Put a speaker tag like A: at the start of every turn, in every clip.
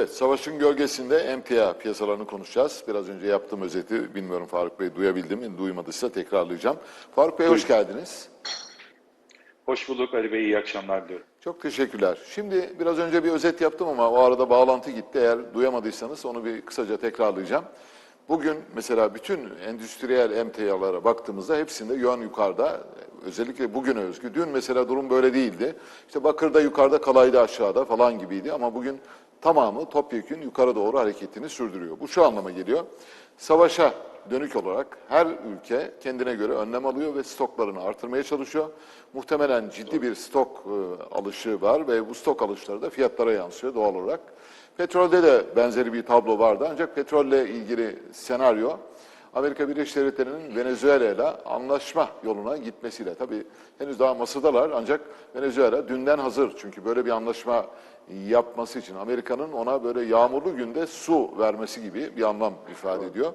A: Evet, savaşın gölgesinde emtia piyasalarını konuşacağız. Biraz önce yaptığım özeti bilmiyorum Faruk Bey duyabildim mi? Duymadıysa tekrarlayacağım. Faruk Bey hoş geldiniz.
B: Hoş bulduk Ali Bey, iyi akşamlar diliyorum.
A: Çok teşekkürler. Şimdi biraz önce bir özet yaptım ama o arada bağlantı gitti. Eğer duyamadıysanız onu bir kısaca tekrarlayacağım. Bugün mesela bütün endüstriyel emtialara baktığımızda hepsinde yön yukarıda. Özellikle bugün özgü. Dün mesela durum böyle değildi. İşte Bakır'da yukarıda, Kalay'da aşağıda falan gibiydi ama bugün tamamı topyekün yukarı doğru hareketini sürdürüyor. Bu şu anlama geliyor. Savaşa dönük olarak her ülke kendine göre önlem alıyor ve stoklarını artırmaya çalışıyor. Muhtemelen ciddi bir stok e, alışı var ve bu stok alışları da fiyatlara yansıyor doğal olarak. Petrolde de benzeri bir tablo vardı ancak petrolle ilgili senaryo Amerika Birleşik Devletleri'nin Venezuela ile anlaşma yoluna gitmesiyle. Tabii henüz daha masadalar ancak Venezuela dünden hazır. Çünkü böyle bir anlaşma yapması için Amerika'nın ona böyle yağmurlu günde su vermesi gibi bir anlam ifade ediyor.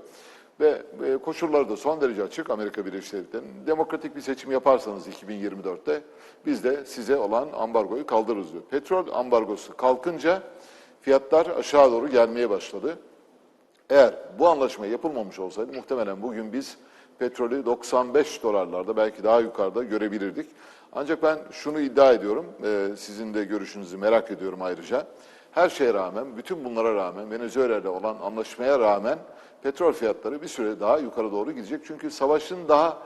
A: Ve e, koşulları da son derece açık Amerika Birleşik Devletleri'nin. Demokratik bir seçim yaparsanız 2024'te biz de size olan ambargoyu kaldırırız diyor. Petrol ambargosu kalkınca fiyatlar aşağı doğru gelmeye başladı. Eğer bu anlaşma yapılmamış olsaydı muhtemelen bugün biz petrolü 95 dolarlarda belki daha yukarıda görebilirdik. Ancak ben şunu iddia ediyorum, e, sizin de görüşünüzü merak ediyorum ayrıca. Her şeye rağmen, bütün bunlara rağmen, Venezuela ile olan anlaşmaya rağmen petrol fiyatları bir süre daha yukarı doğru gidecek. Çünkü savaşın daha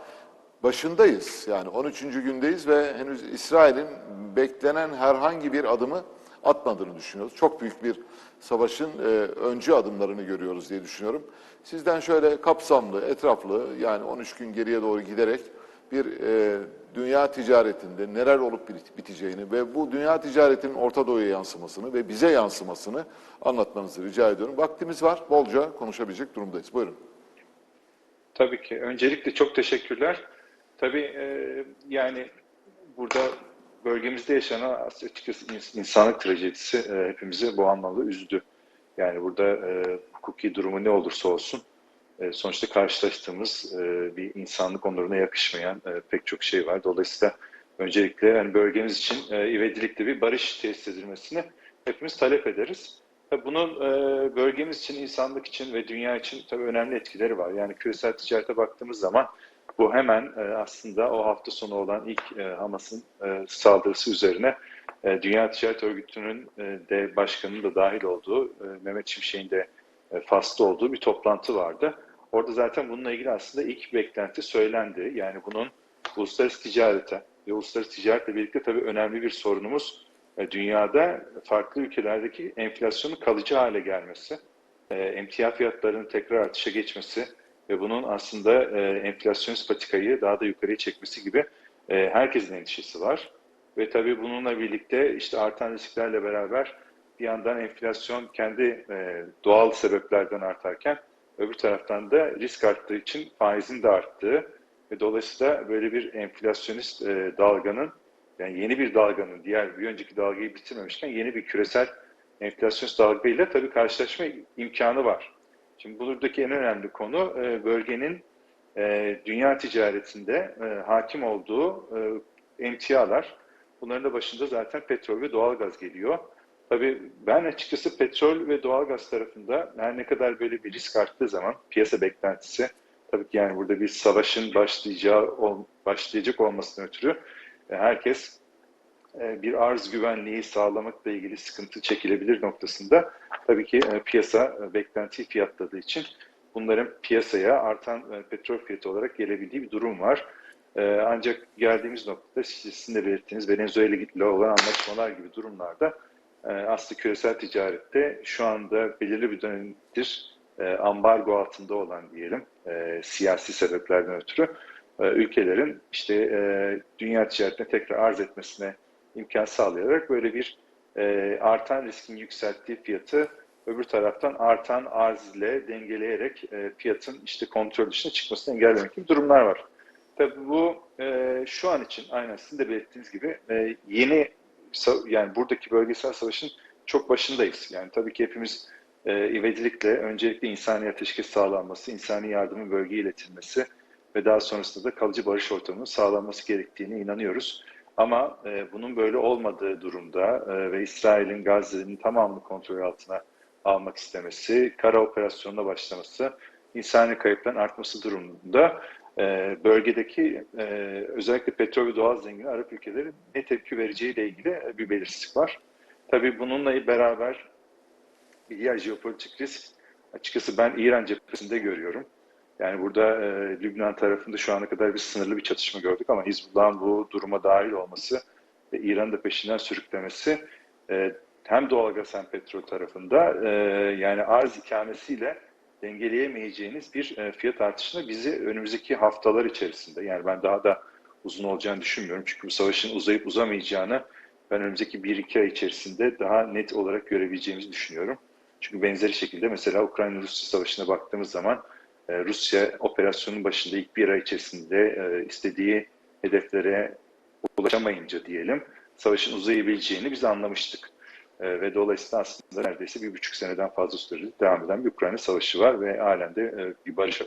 A: başındayız. Yani 13. gündeyiz ve henüz İsrail'in beklenen herhangi bir adımı atmadığını düşünüyoruz. Çok büyük bir savaşın e, öncü adımlarını görüyoruz diye düşünüyorum. Sizden şöyle kapsamlı, etraflı yani 13 gün geriye doğru giderek bir e, dünya ticaretinde neler olup bit- biteceğini ve bu dünya ticaretinin Orta Doğu'ya yansımasını ve bize yansımasını anlatmanızı rica ediyorum. Vaktimiz var, bolca konuşabilecek durumdayız. Buyurun.
B: Tabii ki. Öncelikle çok teşekkürler. Tabii e, yani burada bölgemizde yaşanan açıkçası ins- insanlık trajedisi e, hepimizi bu anlamda üzdü. Yani burada e, hukuki durumu ne olursa olsun sonuçta karşılaştığımız e, bir insanlık onuruna yakışmayan e, pek çok şey var. Dolayısıyla öncelikle yani bölgemiz için e, ivedilikle bir barış tesis edilmesini hepimiz talep ederiz. Tabii bunun e, bölgemiz için, insanlık için ve dünya için tabii önemli etkileri var. Yani küresel ticarete baktığımız zaman bu hemen e, aslında o hafta sonu olan ilk e, Hamas'ın e, saldırısı üzerine e, Dünya Ticaret Örgütü'nün e, de başkanının da dahil olduğu, e, Mehmet Şimşek'in de e, Fas'ta olduğu bir toplantı vardı. Orada zaten bununla ilgili aslında ilk beklenti söylendi. Yani bunun uluslararası ticarete ve uluslararası ticaretle birlikte tabii önemli bir sorunumuz e, dünyada farklı ülkelerdeki enflasyonun kalıcı hale gelmesi, e, emtia fiyatlarının tekrar artışa geçmesi ve bunun aslında e, enflasyonist patikayı daha da yukarıya çekmesi gibi herkesin endişesi var. Ve tabii bununla birlikte işte artan risklerle beraber bir yandan enflasyon kendi doğal sebeplerden artarken öbür taraftan da risk arttığı için faizin de arttığı ve dolayısıyla böyle bir enflasyonist e, dalganın yani yeni bir dalganın diğer bir önceki dalgayı bitirmemişken yeni bir küresel enflasyonist dalgayla tabii karşılaşma imkanı var. Şimdi buradaki en önemli konu e, bölgenin e, dünya ticaretinde e, hakim olduğu e, emtialar. Bunların da başında zaten petrol ve doğalgaz geliyor. Tabii ben açıkçası petrol ve doğalgaz tarafında her ne kadar böyle bir risk arttığı zaman piyasa beklentisi tabii ki yani burada bir savaşın başlayacağı başlayacak olmasına ötürü e, herkes e, bir arz güvenliği sağlamakla ilgili sıkıntı çekilebilir noktasında tabii ki e, piyasa beklentiyi fiyatladığı için bunların piyasaya artan petrol fiyatı olarak gelebildiği bir durum var. Ancak geldiğimiz noktada sizin de belirttiğiniz Venezuela ile olan anlaşmalar gibi durumlarda aslında küresel ticarette şu anda belirli bir dönemdir ambargo altında olan diyelim siyasi sebeplerden ötürü ülkelerin işte dünya ticaretine tekrar arz etmesine imkan sağlayarak böyle bir artan riskin yükselttiği fiyatı öbür taraftan artan arz ile dengeleyerek fiyatın işte kontrol dışına çıkmasını engellemek gibi durumlar var. Tabii bu şu an için aynen sizin de belirttiğiniz gibi yeni yani buradaki bölgesel savaşın çok başındayız. Yani tabii ki hepimiz e, ivedilikle öncelikle insani ateşkes sağlanması, insani yardımın bölgeye iletilmesi ve daha sonrasında da kalıcı barış ortamının sağlanması gerektiğine inanıyoruz. Ama e, bunun böyle olmadığı durumda e, ve İsrail'in Gazze'nin tamamını kontrol altına almak istemesi, kara operasyonuna başlaması, insani kayıpların artması durumunda e, bölgedeki e, özellikle petrol ve doğal zengini Arap ülkeleri ne tepki vereceğiyle ilgili bir belirsizlik var. Tabii bununla beraber bir diğer jeopolitik risk açıkçası ben İran cephesinde görüyorum. Yani burada e, Lübnan tarafında şu ana kadar bir sınırlı bir çatışma gördük ama Hizbullah'ın bu duruma dahil olması ve İran'ı da peşinden sürüklemesi e, hem doğalgaz hem petrol tarafında e, yani arz ikamesiyle dengeleyemeyeceğiniz bir e, fiyat artışına bizi önümüzdeki haftalar içerisinde yani ben daha da uzun olacağını düşünmüyorum. Çünkü bu savaşın uzayıp uzamayacağını ben önümüzdeki 1-2 ay içerisinde daha net olarak görebileceğimizi düşünüyorum. Çünkü benzeri şekilde mesela Ukrayna-Rusya savaşına baktığımız zaman e, Rusya operasyonun başında ilk bir ay içerisinde e, istediği hedeflere ulaşamayınca diyelim savaşın uzayabileceğini biz anlamıştık. E, ve dolayısıyla aslında neredeyse bir buçuk seneden fazla süredir devam eden bir Ukrayna savaşı var ve halen de e, bir barış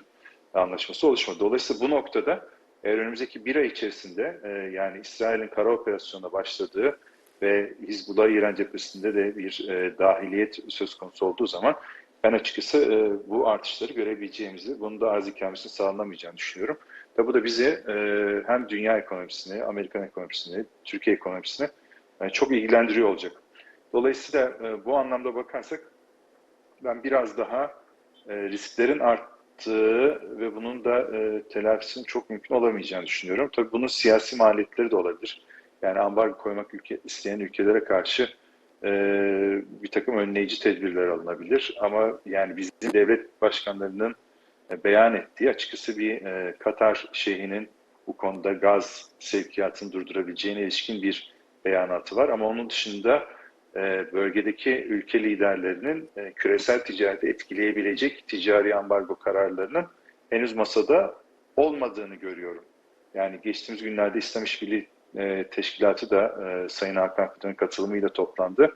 B: anlaşması oluşmadı. Dolayısıyla bu noktada eğer önümüzdeki bir ay içerisinde e, yani İsrail'in kara operasyonuna başladığı ve Hizbullah İran cephesinde de bir dahiliyet söz konusu olduğu zaman ben açıkçası bu artışları görebileceğimizi, bunun da arz ikamesini sağlanamayacağını düşünüyorum. Ve bu da bizi hem dünya ekonomisini, Amerikan ekonomisini, Türkiye ekonomisini çok ilgilendiriyor olacak. Dolayısıyla e, bu anlamda bakarsak ben biraz daha e, risklerin arttığı ve bunun da e, telafisinin çok mümkün olamayacağını düşünüyorum. Tabii bunun siyasi maliyetleri de olabilir. Yani ambargo koymak ülke, isteyen ülkelere karşı e, bir takım önleyici tedbirler alınabilir. Ama yani bizim devlet başkanlarının e, beyan ettiği açıkçası bir e, Katar şeyhinin bu konuda gaz sevkiyatını durdurabileceğine ilişkin bir beyanatı var. Ama onun dışında bölgedeki ülke liderlerinin e, küresel ticareti etkileyebilecek ticari ambargo kararlarının henüz masada olmadığını görüyorum. Yani geçtiğimiz günlerde İslam İşbirliği e, Teşkilatı da e, Sayın Hakan Fidan'ın katılımıyla toplandı.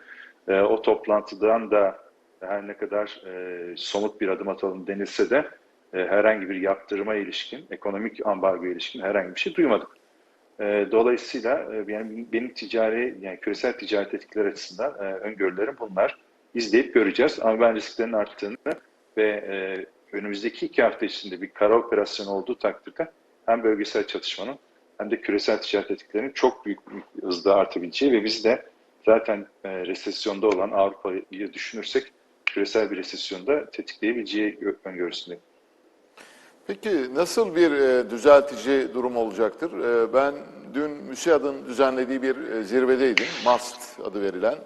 B: E, o toplantıdan da her ne kadar e, somut bir adım atalım denilse de e, herhangi bir yaptırıma ilişkin, ekonomik ambargo ilişkin herhangi bir şey duymadık. E, dolayısıyla e, yani benim ticari, yani küresel ticaret etkileri açısından e, öngörülerim bunlar. İzleyip göreceğiz ama ben risklerin arttığını ve e, önümüzdeki iki hafta içinde bir kara operasyonu olduğu takdirde hem bölgesel çatışmanın hem de küresel ticaret etkilerinin çok büyük hızda artabileceği ve biz de zaten e, resesyonda olan Avrupa'yı düşünürsek küresel bir resesyonda tetikleyebileceği öngörüsündeyim.
A: Peki nasıl bir e, düzeltici durum olacaktır? E, ben dün MÜSİAD'ın düzenlediği bir e, zirvedeydim. MAST adı verilen.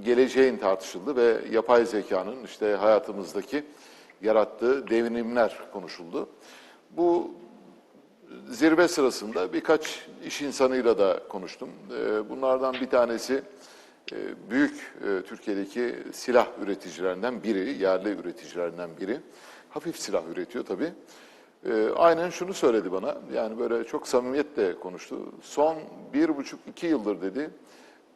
A: Geleceğin tartışıldı ve yapay zekanın işte hayatımızdaki yarattığı devrimler konuşuldu. Bu zirve sırasında birkaç iş insanıyla da konuştum. E, bunlardan bir tanesi e, büyük e, Türkiye'deki silah üreticilerinden biri, yerli üreticilerinden biri. Hafif silah üretiyor tabii. E, aynen şunu söyledi bana, yani böyle çok samimiyetle konuştu. Son bir buçuk iki yıldır dedi,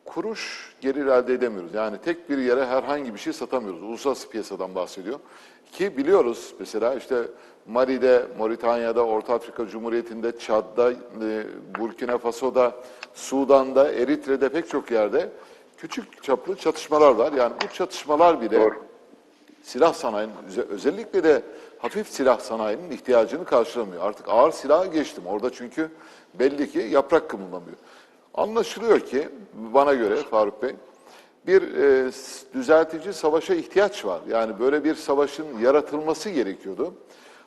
A: kuruş gelir elde edemiyoruz. Yani tek bir yere herhangi bir şey satamıyoruz. Uluslararası piyasadan bahsediyor. Ki biliyoruz mesela işte Mali'de, Moritanya'da, Orta Afrika Cumhuriyeti'nde, Çad'da, e, Burkina Faso'da, Sudan'da, Eritre'de pek çok yerde küçük çaplı çatışmalar var. Yani bu çatışmalar bile
B: Doğru.
A: silah sanayinin özellikle de hafif silah sanayinin ihtiyacını karşılamıyor. Artık ağır silaha geçtim. Orada çünkü belli ki yaprak kımıldamıyor. Anlaşılıyor ki bana göre Faruk Bey bir e, düzeltici savaşa ihtiyaç var. Yani böyle bir savaşın yaratılması gerekiyordu.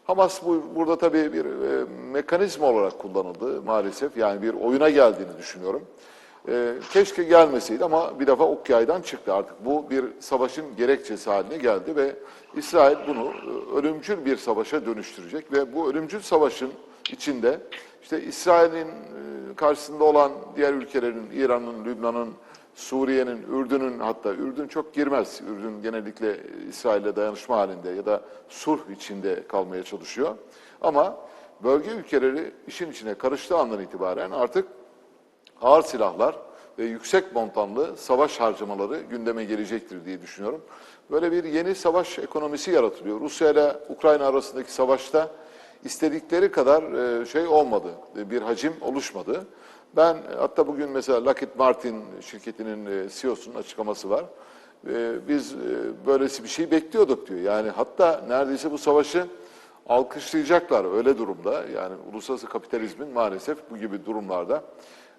A: Hamas bu, burada tabii bir e, mekanizma olarak kullanıldı maalesef. Yani bir oyuna geldiğini düşünüyorum. E, keşke gelmeseydi ama bir defa ok çıktı artık. Bu bir savaşın gerekçesi haline geldi ve İsrail bunu e, ölümcül bir savaşa dönüştürecek ve bu ölümcül savaşın içinde işte İsrail'in e, karşısında olan diğer ülkelerin, İran'ın, Lübnan'ın, Suriye'nin, Ürdün'ün hatta Ürdün çok girmez. Ürdün genellikle İsrail'le dayanışma halinde ya da sulh içinde kalmaya çalışıyor. Ama bölge ülkeleri işin içine karıştığı andan itibaren artık ağır silahlar ve yüksek montanlı savaş harcamaları gündeme gelecektir diye düşünüyorum. Böyle bir yeni savaş ekonomisi yaratılıyor. Rusya ile Ukrayna arasındaki savaşta istedikleri kadar e, şey olmadı, e, bir hacim oluşmadı. Ben hatta bugün mesela Lockheed Martin şirketinin e, CEO'sunun açıklaması var. e, biz e, böylesi bir şey bekliyorduk diyor. Yani hatta neredeyse bu savaşı alkışlayacaklar öyle durumda. Yani uluslararası kapitalizmin maalesef bu gibi durumlarda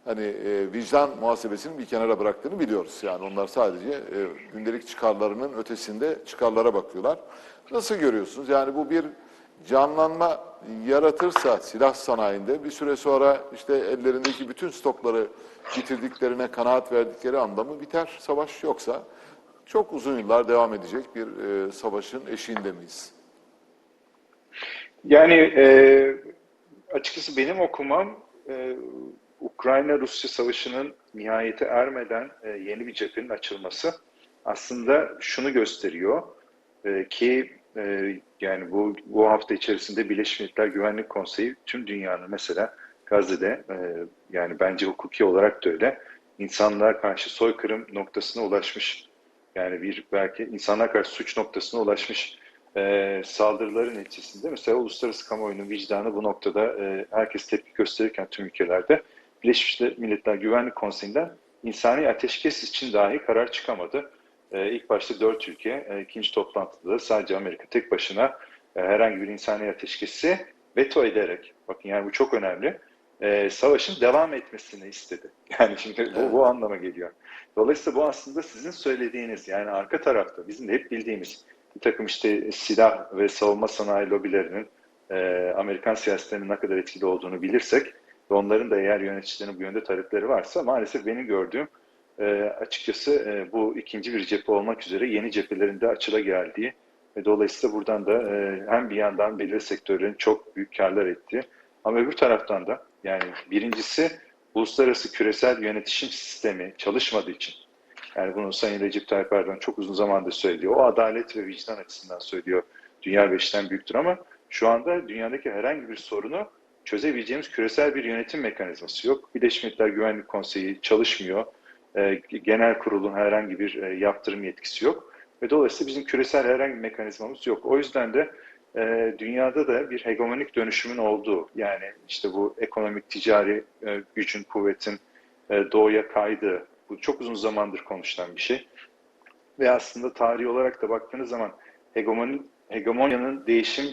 A: hani e, vicdan muhasebesini bir kenara bıraktığını biliyoruz. Yani onlar sadece e, gündelik çıkarlarının ötesinde çıkarlara bakıyorlar. Nasıl görüyorsunuz? Yani bu bir canlanma yaratırsa silah sanayinde bir süre sonra işte ellerindeki bütün stokları bitirdiklerine kanaat verdikleri anda mı biter savaş yoksa çok uzun yıllar devam edecek bir e, savaşın eşiğinde miyiz?
B: Yani e, açıkçası benim okumam e, Ukrayna-Rusya savaşının nihayete ermeden e, yeni bir cephenin açılması aslında şunu gösteriyor e, ki e, yani bu bu hafta içerisinde Birleşmiş Milletler Güvenlik Konseyi tüm dünyanın mesela Gazze'de yani bence hukuki olarak da öyle insanlığa karşı soykırım noktasına ulaşmış yani bir belki insanlığa karşı suç noktasına ulaşmış e, saldırıların neticesinde mesela uluslararası kamuoyunun vicdanı bu noktada e, herkes tepki gösterirken tüm ülkelerde Birleşmiş Milletler Güvenlik Konseyi'nden insani ateşkes için dahi karar çıkamadı. E, ilk başta dört ülke, e, ikinci toplantıda da sadece Amerika tek başına e, herhangi bir insani ateşkesi veto ederek, bakın yani bu çok önemli, e, savaşın devam etmesini istedi. Yani şimdi bu, bu anlama geliyor. Dolayısıyla bu aslında sizin söylediğiniz yani arka tarafta bizim de hep bildiğimiz bir takım işte silah ve savunma sanayi lobilerinin e, Amerikan siyasetlerinin ne kadar etkili olduğunu bilirsek ve onların da eğer yöneticilerin bu yönde talepleri varsa maalesef benim gördüğüm e, açıkçası e, bu ikinci bir cephe olmak üzere yeni cephelerinde açıla geldiği ve dolayısıyla buradan da e, hem bir yandan belirli sektörlerin çok büyük karlar ettiği ama öbür taraftan da yani birincisi uluslararası küresel yönetişim sistemi çalışmadığı için yani bunu Sayın Recep Tayyip Erdoğan çok uzun zamandır söylüyor. O adalet ve vicdan açısından söylüyor. Dünya beşten büyüktür ama şu anda dünyadaki herhangi bir sorunu çözebileceğimiz küresel bir yönetim mekanizması yok. Birleşmiş Milletler Güvenlik Konseyi çalışmıyor. E, genel kurulun herhangi bir e, yaptırım yetkisi yok. Ve dolayısıyla bizim küresel herhangi bir mekanizmamız yok. O yüzden de e, dünyada da bir hegemonik dönüşümün olduğu, yani işte bu ekonomik, ticari e, gücün, kuvvetin e, doğuya kaydığı, bu çok uzun zamandır konuşulan bir şey. Ve aslında tarihi olarak da baktığınız zaman hegemoni, hegemonyanın değişim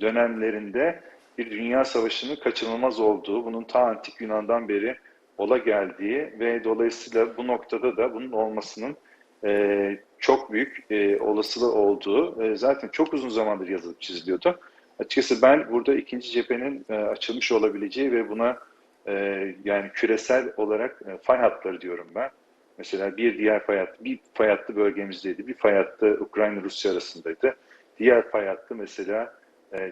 B: dönemlerinde bir dünya savaşının kaçınılmaz olduğu, bunun ta antik Yunan'dan beri ola geldiği ve dolayısıyla bu noktada da bunun olmasının e, çok büyük e, olasılığı olduğu e, zaten çok uzun zamandır yazılıp çiziliyordu. Açıkçası ben burada ikinci cephenin e, açılmış olabileceği ve buna e, yani küresel olarak e, fay hatları diyorum ben. Mesela bir diğer fay hattı, bir fay hattı bölgemizdeydi, bir fay hattı Ukrayna-Rusya arasındaydı. Diğer fay hattı mesela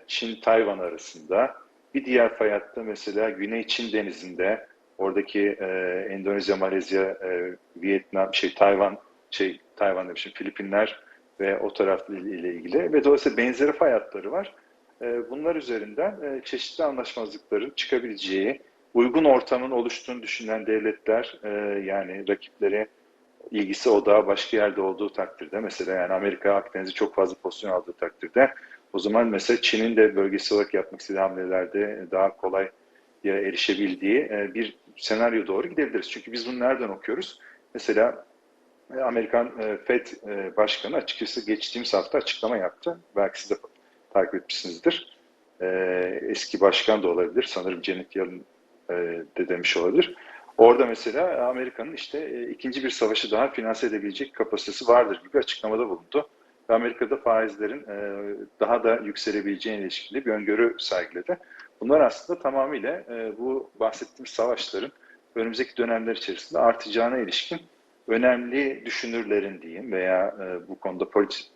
B: Çin-Tayvan arasında. Bir diğer fay hattı mesela Güney Çin denizinde, oradaki e, Endonezya, Malezya, e, Vietnam, şey Tayvan, şey Tayvan demişim, Filipinler ve o taraf ile ilgili ve dolayısıyla benzeri fay hatları var. E, bunlar üzerinden e, çeşitli anlaşmazlıkların çıkabileceği, uygun ortamın oluştuğunu düşünen devletler e, yani rakipleri ilgisi odağı başka yerde olduğu takdirde mesela yani Amerika Akdeniz'i çok fazla pozisyon aldığı takdirde o zaman mesela Çin'in de bölgesel olarak yapmak istediği hamlelerde daha kolay erişebildiği e, bir senaryo doğru gidebiliriz. Çünkü biz bunu nereden okuyoruz? Mesela e, Amerikan e, Fed Başkanı açıkçası geçtiğimiz hafta açıklama yaptı. Belki siz de takip etmişsinizdir. Eski başkan da olabilir. Sanırım Janet Yellen de demiş olabilir. Orada mesela Amerika'nın işte ikinci bir savaşı daha finanse edebilecek kapasitesi vardır gibi açıklamada bulundu. Ve Amerika'da faizlerin daha da yükselebileceğine ilişkili bir öngörü sergiledi. Bunlar aslında tamamıyla bu bahsettiğimiz savaşların önümüzdeki dönemler içerisinde artacağına ilişkin önemli düşünürlerin diyeyim veya bu konuda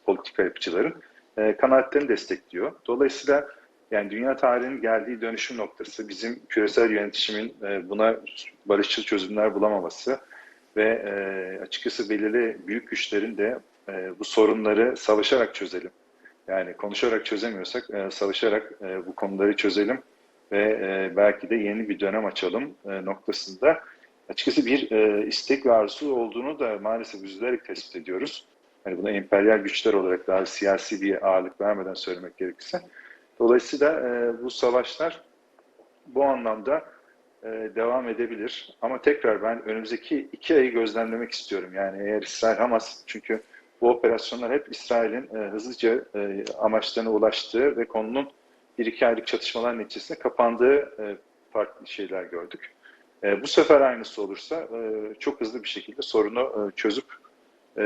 B: politika yapıcıların kanaatlerini destekliyor. Dolayısıyla yani dünya tarihinin geldiği dönüşüm noktası, bizim küresel yönetişimin buna barışçıl çözümler bulamaması ve açıkçası belirli büyük güçlerin de bu sorunları savaşarak çözelim. Yani konuşarak çözemiyorsak savaşarak bu konuları çözelim ve belki de yeni bir dönem açalım noktasında açıkçası bir istek ve arzu olduğunu da maalesef üzülerek tespit ediyoruz. Yani buna emperyal güçler olarak daha siyasi bir ağırlık vermeden söylemek gerekirse. Dolayısıyla e, bu savaşlar bu anlamda e, devam edebilir. Ama tekrar ben önümüzdeki iki ayı gözlemlemek istiyorum. Yani eğer İsrail Hamas çünkü bu operasyonlar hep İsrail'in e, hızlıca e, amaçlarına ulaştığı ve konunun bir iki aylık çatışmalar neticesinde kapandığı e, farklı şeyler gördük. E, bu sefer aynısı olursa e, çok hızlı bir şekilde sorunu e, çözüp e,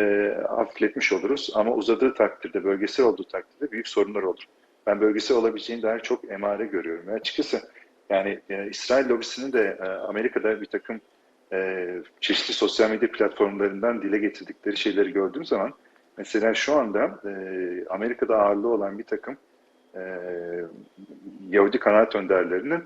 B: hafifletmiş oluruz. Ama uzadığı takdirde, bölgesel olduğu takdirde büyük sorunlar olur. Ben bölgesel olabileceğine dair çok emare görüyorum. Ve açıkçası yani e, İsrail lobisinin de e, Amerika'da bir takım e, çeşitli sosyal medya platformlarından dile getirdikleri şeyleri gördüğüm zaman mesela şu anda e, Amerika'da ağırlığı olan bir takım e, Yahudi kanaat önderlerinin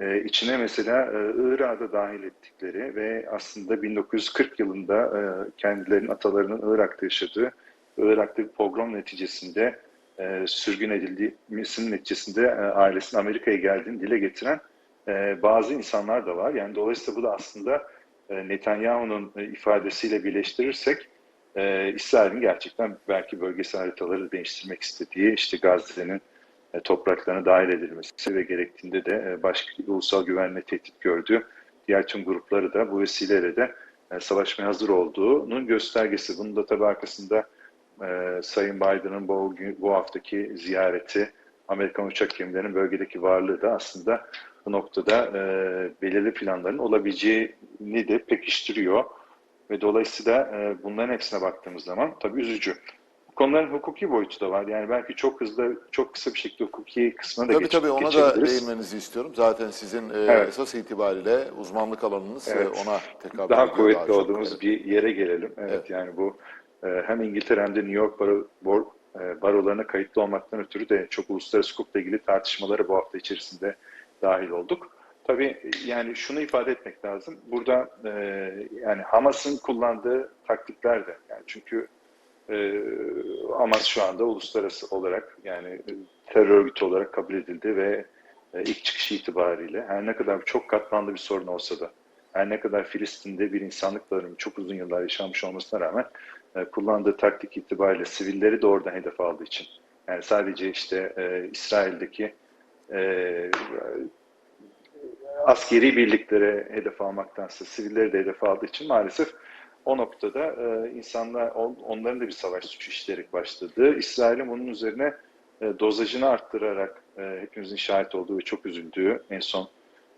B: e, içine mesela e, Irak'da dahil ettikleri ve aslında 1940 yılında e, kendilerinin atalarının Irak'ta yaşadığı Irak'ta bir pogrom neticesinde e, sürgün edilmesinin neticesinde e, ailesinin Amerika'ya geldiğini dile getiren e, bazı insanlar da var. Yani dolayısıyla bu da aslında e, Netanyahu'nun e, ifadesiyle birleştirirsek e, İsrail'in gerçekten belki bölgesel haritaları değiştirmek istediği işte Gazze'nin e, topraklarına dahil edilmesi ve gerektiğinde de e, başka ulusal güvenliğe tehdit gördüğü diğer tüm grupları da bu vesileyle de e, savaşmaya hazır olduğunun göstergesi. Bunun da tabii arkasında e, Sayın Biden'ın bu, bu haftaki ziyareti, Amerikan uçak gemilerinin bölgedeki varlığı da aslında bu noktada e, belirli planların olabileceğini de pekiştiriyor. Ve dolayısıyla e, bunların hepsine baktığımız zaman tabii üzücü. Bu konuların hukuki boyutu da var. Yani belki çok hızlı, çok kısa bir şekilde hukuki kısmına da
A: Tabii
B: geç,
A: tabii ona da değinmenizi istiyorum. Zaten sizin e,
B: Evet.
A: esas itibariyle uzmanlık alanınız e,
B: Evet.
A: ona tekabül
B: daha kuvvetli
A: çok.
B: olduğumuz
A: Evet.
B: bir yere gelelim. Evet,
A: Evet.
B: yani bu e, hem İngiltere hem de New York baro, bor, e, barolarına kayıtlı olmaktan ötürü de çok uluslararası hukukla ilgili tartışmalara bu hafta içerisinde dahil olduk. Tabii yani şunu ifade etmek lazım. Burada e, yani Hamas'ın kullandığı taktikler de yani çünkü e, Hamas şu anda uluslararası olarak yani terör örgütü olarak kabul edildi ve e, ilk çıkışı itibariyle her ne kadar çok katmanlı bir sorun olsa da her ne kadar Filistin'de bir insanlık dönemi çok uzun yıllar yaşanmış olmasına rağmen e, kullandığı taktik itibariyle sivilleri doğrudan hedef aldığı için yani sadece işte e, İsrail'deki e, askeri birliklere hedef almaktansa sivilleri de hedef aldığı için maalesef o noktada e, insanlar on- onların da bir savaş suçu işleyerek başladığı, İsrail'in bunun üzerine e, dozajını arttırarak e, hepimizin şahit olduğu ve çok üzüldüğü en son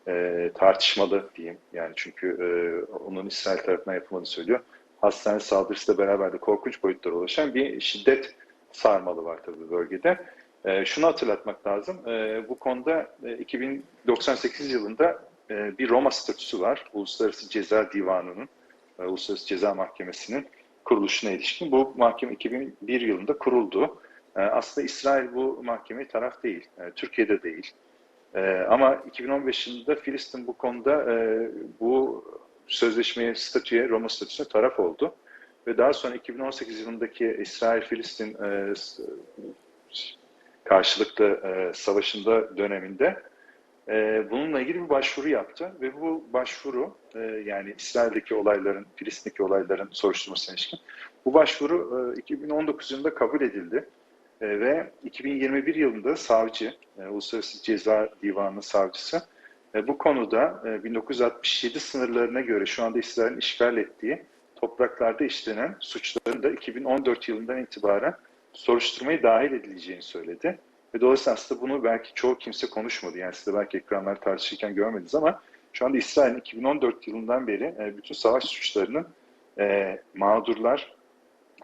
B: e, tartışmalı diyeyim. Yani çünkü e, onun İsrail tarafından yapılmadığını söylüyor. Hastane saldırısıyla beraber de korkunç boyutlara ulaşan bir şiddet sarmalı var tabii bölgede. E, şunu hatırlatmak lazım. E, bu konuda e, 2098 yılında e, bir Roma statüsü var. Uluslararası Ceza Divanı'nın, e, Uluslararası Ceza Mahkemesi'nin kuruluşuna ilişkin. Bu mahkeme 2001 yılında kuruldu. E, aslında İsrail bu mahkemeye taraf değil. E, Türkiye'de değil. E, ama 2015 yılında Filistin bu konuda e, bu sözleşmeye, statüye, Roma statüsüne taraf oldu. Ve daha sonra 2018 yılındaki İsrail-Filistin e, karşılıklı e, savaşında döneminde e, bununla ilgili bir başvuru yaptı ve bu başvuru e, yani İsrail'deki olayların, Filistin'deki olayların soruşturmasına ilişkin bu başvuru e, 2019 yılında kabul edildi. E, ve 2021 yılında savcı, e, Uluslararası Ceza Divanı savcısı e, bu konuda e, 1967 sınırlarına göre şu anda İsrail'in işgal ettiği topraklarda işlenen suçların da 2014 yılından itibaren soruşturmaya dahil edileceğini söyledi. Ve dolayısıyla aslında bunu belki çoğu kimse konuşmadı. Yani siz de belki ekranlar tartışırken görmediniz ama şu anda İsrail'in 2014 yılından beri e, bütün savaş suçlarının e, mağdurlar,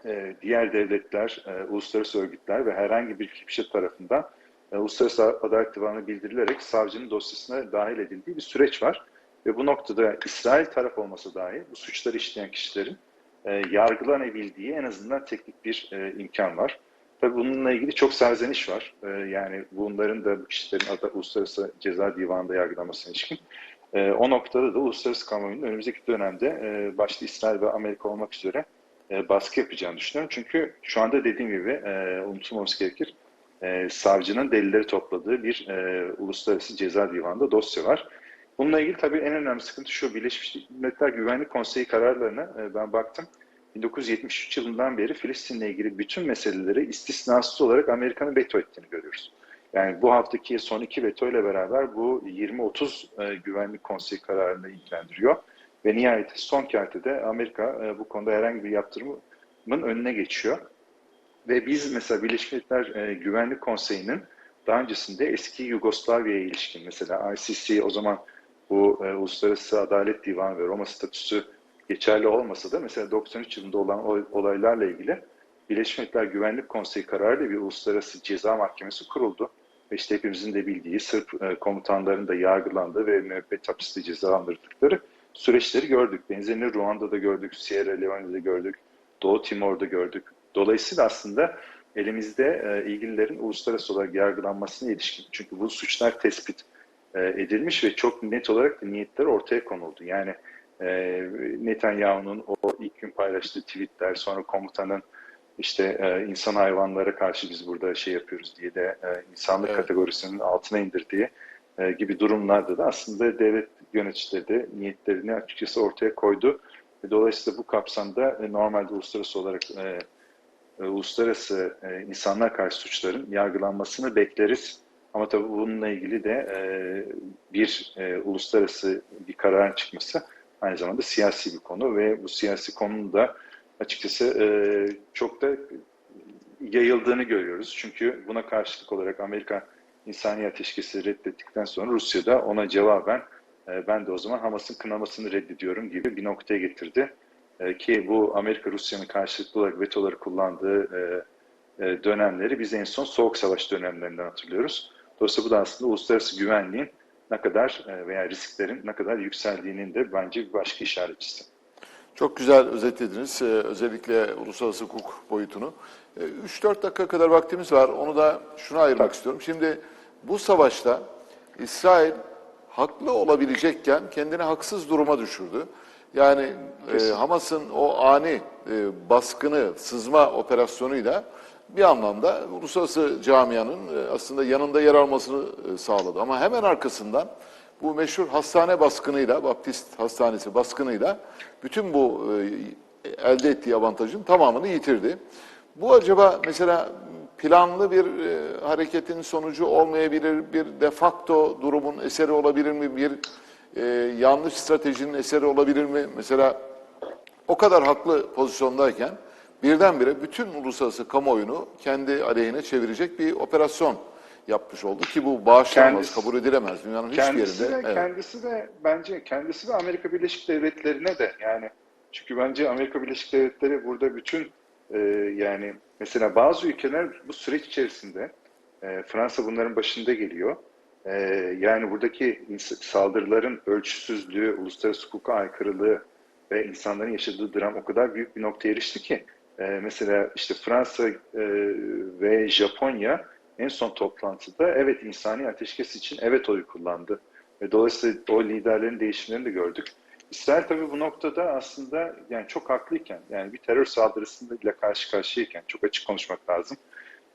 B: e, diğer devletler, uluslararası örgütler ve herhangi bir kişi tarafından Uluslararası Adalet Divanı'na bildirilerek savcının dosyasına dahil edildiği bir süreç var. Ve bu noktada İsrail taraf olması dahi bu suçları işleyen kişilerin yargılanabildiği en azından teknik bir imkan var. Tabii bununla ilgili çok serzeniş var. E, yani bunların da bu kişilerin ada, Uluslararası Ceza Divanı'nda yargılanmasına ilişkin. E, o noktada da uluslararası kamuoyunun önümüzdeki dönemde e, başta İsrail ve Amerika olmak üzere e, baskı yapacağını düşünüyorum. Çünkü şu anda dediğim gibi e, gerekir. E, savcının delilleri topladığı bir Uluslararası Ceza Divanı'nda dosya var. Bununla ilgili tabii en önemli sıkıntı şu, Birleşmiş Milletler Güvenlik Konseyi kararlarına ben baktım. 1973 yılından beri Filistin'le ilgili bütün meseleleri istisnasız olarak Amerika'nın veto ettiğini görüyoruz. Yani bu haftaki son iki veto ile beraber bu 20-30 e, Güvenlik Konseyi kararını ilgilendiriyor. Ve nihayet son kertede Amerika e, bu konuda herhangi bir yaptırımı önüne geçiyor. Ve biz mesela Birleşmiş Milletler e, Güvenlik Konseyi'nin daha öncesinde eski Yugoslavya'ya ilişkin mesela ICC o zaman bu Uluslararası Adalet Divanı ve Roma statüsü geçerli olmasa da mesela 93 yılında olan olaylarla ilgili Birleşmiş Milletler Güvenlik Konseyi kararıyla bir Uluslararası Ceza Mahkemesi kuruldu. Ve işte hepimizin de bildiği Sırp e, komutanların da yargılandığı ve müebbet hapiste cezalandırdıkları süreçleri gördük. Benzerini Ruanda'da gördük, Sierra Leone'de gördük, Doğu Timor'da gördük. Dolayısıyla aslında elimizde e, ilgililerin uluslararası olarak yargılanmasına ilişkin. Çünkü bu suçlar tespit e, edilmiş ve çok net olarak niyetler ortaya konuldu. Yani e, Netanyahu'nun o ilk gün paylaştığı tweetler, sonra komutanın işte e, insan hayvanlara karşı biz burada şey yapıyoruz diye de e, insanlık evet. kategorisinin altına indirdiği e, gibi durumlarda da aslında devlet yöneticileri de niyetlerini açıkçası ortaya koydu. Ve dolayısıyla bu kapsamda e, normalde uluslararası olarak e, e, uluslararası e, insanlar karşı suçların yargılanmasını bekleriz. Ama tabii bununla ilgili de e, bir e, uluslararası bir kararın çıkması aynı zamanda siyasi bir konu ve bu siyasi konunun da açıkçası e, çok da yayıldığını görüyoruz. Çünkü buna karşılık olarak Amerika insani ateşkesi reddettikten sonra Rusya da ona cevaben e, ben de o zaman Hamas'ın kınamasını reddediyorum gibi bir noktaya getirdi. E, ki bu Amerika Rusya'nın karşılıklı olarak vetoları kullandığı e, dönemleri biz en son Soğuk Savaş dönemlerinden hatırlıyoruz. Dolayısıyla bu da aslında uluslararası güvenliğin ne kadar e, veya risklerin ne kadar yükseldiğinin de bence bir başka işaretçisi.
A: Çok güzel özetlediniz. Ee, özellikle uluslararası hukuk boyutunu. Ee, 3-4 dakika kadar vaktimiz var. Onu da şuna ayırmak istiyorum. Şimdi bu savaşta İsrail haklı olabilecekken kendini haksız duruma düşürdü. Yani e, Hamas'ın o ani e, baskını, sızma operasyonuyla bir anlamda uluslararası camianın e, aslında yanında yer almasını e, sağladı. Ama hemen arkasından bu meşhur hastane baskınıyla, Baptist Hastanesi baskınıyla bütün bu e, elde ettiği avantajın tamamını yitirdi. Bu acaba mesela planlı bir hareketin sonucu olmayabilir, bir de facto durumun eseri olabilir mi, bir yanlış stratejinin eseri olabilir mi? Mesela o kadar haklı pozisyondayken birdenbire bütün uluslararası kamuoyunu kendi aleyhine çevirecek bir operasyon yapmış oldu ki bu bağışlanmaz, kabul edilemez dünyanın hiçbir
B: kendisi
A: yerinde.
B: De, evet. Kendisi de bence kendisi de Amerika Birleşik Devletleri'ne de yani çünkü bence Amerika Birleşik Devletleri burada bütün e, yani mesela bazı ülkeler bu süreç içerisinde e, Fransa bunların başında geliyor. E, yani buradaki saldırıların ölçüsüzlüğü, uluslararası hukuka aykırılığı ve insanların yaşadığı dram o kadar büyük bir noktaya erişti ki e, mesela işte Fransa e, ve Japonya en son toplantıda evet insani ateşkes için evet oyu kullandı. Ve dolayısıyla o liderlerin değişimlerini de gördük. İsrail tabii bu noktada aslında yani çok haklıyken yani bir terör saldırısıyla karşı karşıyayken çok açık konuşmak lazım.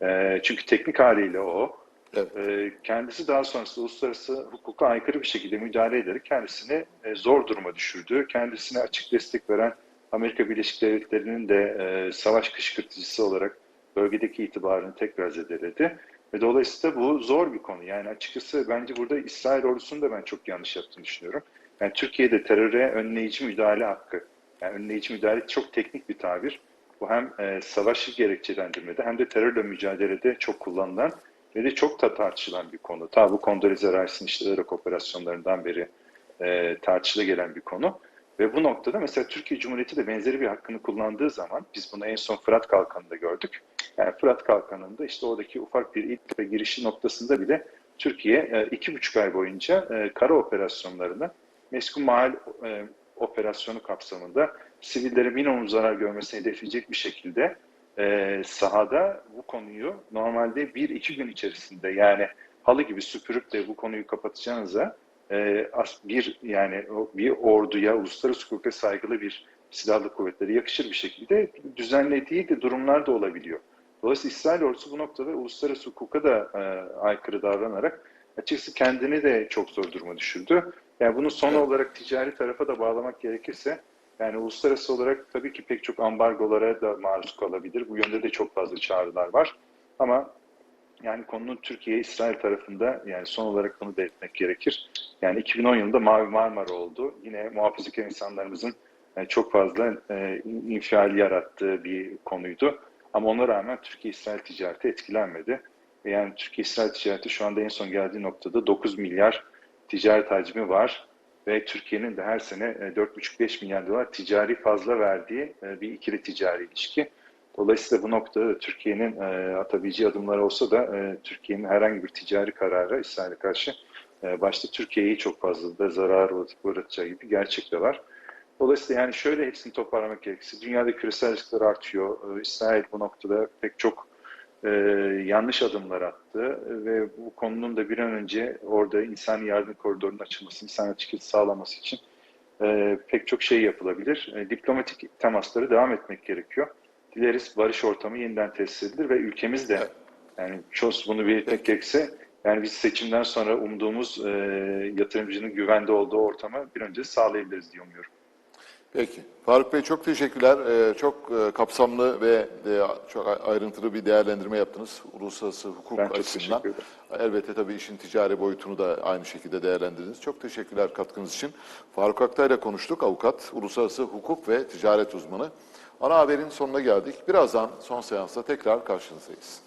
B: E, çünkü teknik haliyle o evet. e, kendisi daha sonrasında uluslararası hukuka aykırı bir şekilde müdahale ederek kendisini e, zor duruma düşürdü. Kendisine açık destek veren Amerika Birleşik Devletleri'nin de e, savaş kışkırtıcısı olarak bölgedeki itibarını tekrar zedeledi. Ve dolayısıyla bu zor bir konu. Yani açıkçası bence burada İsrail ordusunun da ben çok yanlış yaptığını düşünüyorum. Yani Türkiye'de teröre önleyici müdahale hakkı, yani önleyici müdahale çok teknik bir tabir. Bu hem e, savaşı gerekçelendirmede hem de terörle mücadelede çok kullanılan ve de çok da tartışılan bir konu. Ta bu Kondolize Rice'ın işte Irak operasyonlarından beri e, tartışıla gelen bir konu. Ve bu noktada mesela Türkiye Cumhuriyeti de benzeri bir hakkını kullandığı zaman biz bunu en son Fırat Kalkanı'nda gördük. Yani Fırat Kalkanı'nda işte oradaki ufak bir ilk girişi noktasında bile Türkiye e, iki buçuk ay boyunca e, kara operasyonlarına meskun mahal e, operasyonu kapsamında sivillerin minimum zarar görmesini hedefleyecek bir şekilde sahada bu konuyu normalde bir iki gün içerisinde yani halı gibi süpürüp de bu konuyu kapatacağınıza bir yani bir orduya uluslararası hukuka saygılı bir silahlı kuvvetleri yakışır bir şekilde düzenlediği de durumlar da olabiliyor. Dolayısıyla İsrail ordusu bu noktada uluslararası hukuka da e, aykırı davranarak açıkçası kendini de çok zor duruma düşürdü. Yani bunu son evet. olarak ticari tarafa da bağlamak gerekirse yani uluslararası olarak tabii ki pek çok ambargolara da maruz kalabilir. Bu yönde de çok fazla çağrılar var. Ama yani konunun Türkiye-İsrail tarafında yani son olarak bunu belirtmek gerekir. Yani 2010 yılında Mavi Marmara oldu. Yine muhafazakar insanlarımızın e, çok fazla e, infial yarattığı bir konuydu. Ama ona rağmen Türkiye-İsrail ticareti etkilenmedi. Yani Türkiye-İsrail ticareti şu anda en son geldiği noktada 9 milyar ticaret hacmi var ve Türkiye'nin de her sene e, 4,5-5 milyar dolar ticari fazla verdiği e, bir ikili ticari ilişki. Dolayısıyla bu noktada da Türkiye'nin e, atabileceği adımlar olsa da e, Türkiye'nin herhangi bir ticari karara İsrail'e karşı e, başta Türkiye'yi çok fazla da zarar uğratacağı gibi gerçek de var. Dolayısıyla yani şöyle hepsini toparlamak gerekirse dünyada küresel riskler artıyor. E, İsrail bu noktada pek çok e, yanlış adımlar attı ve bu konunun da bir an önce orada insani yardım koridorunun açılması, insani çıkış sağlaması için e, pek çok şey yapılabilir. E, diplomatik temasları devam etmek gerekiyor. Dileriz barış ortamı yeniden tesis edilir ve ülkemiz de yani çoğus bunu belirtmek gerekirse yani biz seçimden sonra umduğumuz e, yatırımcının güvende olduğu ortamı bir önce sağlayabiliriz diye umuyorum.
A: Peki. Faruk Bey çok teşekkürler. Ee, çok e, kapsamlı ve e, çok ayrıntılı bir değerlendirme yaptınız. Uluslararası hukuk
B: Ben
A: açısından. Elbette tabii işin ticari boyutunu da aynı şekilde değerlendirdiniz. Çok teşekkürler katkınız için. Faruk Aktay ile konuştuk. Avukat, uluslararası hukuk ve ticaret uzmanı. Ana haberin sonuna geldik. Birazdan son seansta tekrar karşınızdayız.